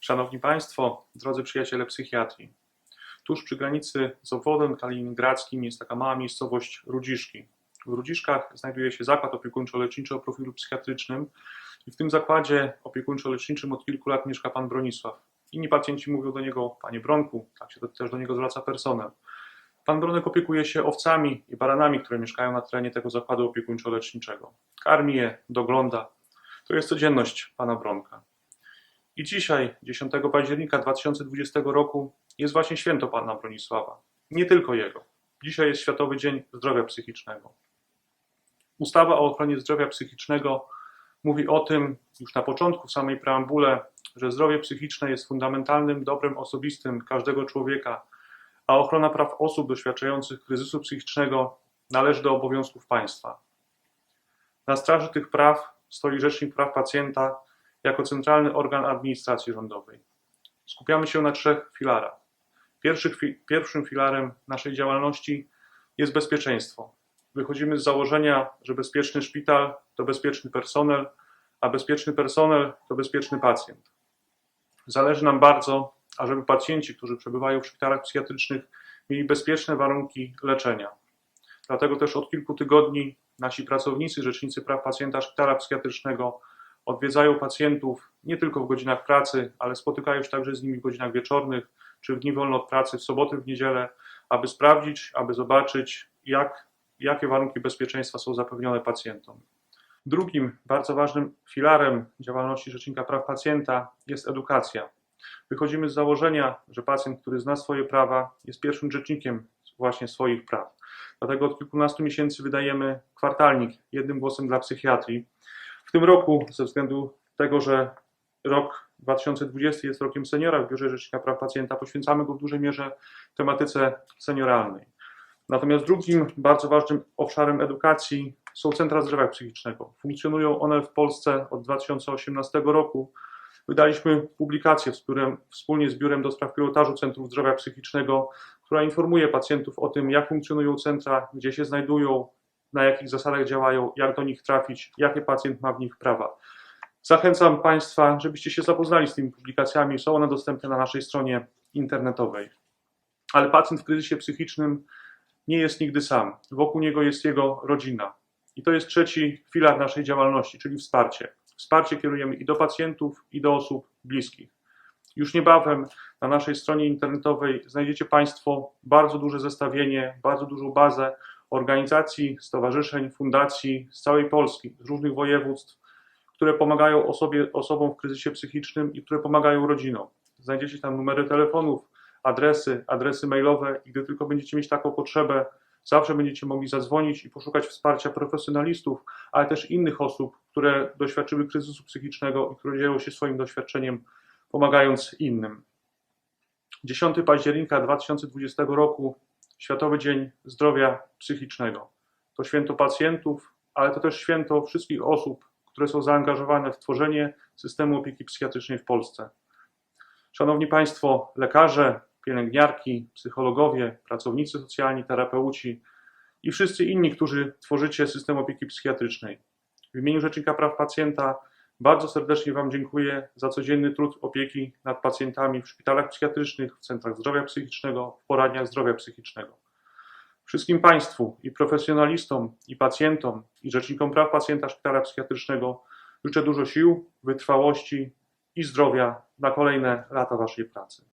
Szanowni Państwo, drodzy przyjaciele psychiatrii. Tuż przy granicy z obwodem kaliningradzkim jest taka mała miejscowość Rudziszki. W Rudziszkach znajduje się zakład opiekuńczo-leczniczy o profilu psychiatrycznym i w tym zakładzie opiekuńczo-leczniczym od kilku lat mieszka pan Bronisław. Inni pacjenci mówią do niego panie Bronku, tak się też do niego zwraca personel. Pan Bronek opiekuje się owcami i baranami, które mieszkają na terenie tego zakładu opiekuńczo-leczniczego. Karmi je, dogląda. To jest codzienność pana Bronka. I dzisiaj, 10 października 2020 roku, jest właśnie święto pana Bronisława. Nie tylko jego. Dzisiaj jest Światowy Dzień Zdrowia Psychicznego. Ustawa o ochronie zdrowia psychicznego mówi o tym, już na początku, w samej preambule, że zdrowie psychiczne jest fundamentalnym dobrem osobistym każdego człowieka, a ochrona praw osób doświadczających kryzysu psychicznego należy do obowiązków państwa. Na straży tych praw stoi Rzecznik Praw Pacjenta jako centralny organ administracji rządowej. Skupiamy się na trzech filarach. Pierwszy, pierwszym filarem naszej działalności jest bezpieczeństwo. Wychodzimy z założenia, że bezpieczny szpital to bezpieczny personel, a bezpieczny personel to bezpieczny pacjent. Zależy nam bardzo, ażeby pacjenci, którzy przebywają w szpitalach psychiatrycznych, mieli bezpieczne warunki leczenia. Dlatego też od kilku tygodni nasi pracownicy, rzecznicy praw pacjenta szpitala psychiatrycznego odwiedzają pacjentów nie tylko w godzinach pracy, ale spotykają się także z nimi w godzinach wieczornych czy w dni wolne od pracy, w soboty, w niedzielę, aby sprawdzić, aby zobaczyć, jak, jakie warunki bezpieczeństwa są zapewnione pacjentom. Drugim bardzo ważnym filarem działalności Rzecznika Praw Pacjenta jest edukacja. Wychodzimy z założenia, że pacjent, który zna swoje prawa, jest pierwszym rzecznikiem właśnie swoich praw. Dlatego od kilkunastu miesięcy wydajemy kwartalnik jednym głosem dla psychiatrii. W tym roku, ze względu tego, że rok 2020 jest rokiem seniora w Biurze Rzecznika Praw Pacjenta, poświęcamy go w dużej mierze tematyce senioralnej. Natomiast drugim bardzo ważnym obszarem edukacji są centra zdrowia psychicznego. Funkcjonują one w Polsce od 2018 roku. Wydaliśmy publikację wspólnie z Biurem do Spraw Pilotażu Centrów Zdrowia Psychicznego, która informuje pacjentów o tym, jak funkcjonują centra, gdzie się znajdują, na jakich zasadach działają, jak do nich trafić, jakie pacjent ma w nich prawa. Zachęcam Państwa, żebyście się zapoznali z tymi publikacjami. Są one dostępne na naszej stronie internetowej. Ale pacjent w kryzysie psychicznym nie jest nigdy sam. Wokół niego jest jego rodzina. I to jest trzeci filar naszej działalności, czyli wsparcie. Wsparcie kierujemy i do pacjentów, i do osób bliskich. Już niebawem na naszej stronie internetowej znajdziecie Państwo bardzo duże zestawienie, bardzo dużą bazę organizacji, stowarzyszeń, fundacji z całej Polski, z różnych województw, które pomagają osobie, osobom w kryzysie psychicznym i które pomagają rodzinom. Znajdziecie tam numery telefonów, adresy, adresy mailowe i gdy tylko będziecie mieć taką potrzebę, zawsze będziecie mogli zadzwonić i poszukać wsparcia profesjonalistów, ale też innych osób, które doświadczyły kryzysu psychicznego i które dzielą się swoim doświadczeniem, pomagając innym. 10 października 2020 roku Światowy Dzień Zdrowia Psychicznego. To święto pacjentów, ale to też święto wszystkich osób, które są zaangażowane w tworzenie systemu opieki psychiatrycznej w Polsce. Szanowni Państwo, lekarze, pielęgniarki, psychologowie, pracownicy socjalni, terapeuci i wszyscy inni, którzy tworzycie system opieki psychiatrycznej. W imieniu Rzecznika Praw Pacjenta bardzo serdecznie Wam dziękuję za codzienny trud opieki nad pacjentami w szpitalach psychiatrycznych, w centrach zdrowia psychicznego, w poradniach zdrowia psychicznego. Wszystkim Państwu i profesjonalistom, i pacjentom, i Rzecznikom Praw Pacjenta Szpitala Psychiatrycznego życzę dużo sił, wytrwałości i zdrowia na kolejne lata Waszej pracy.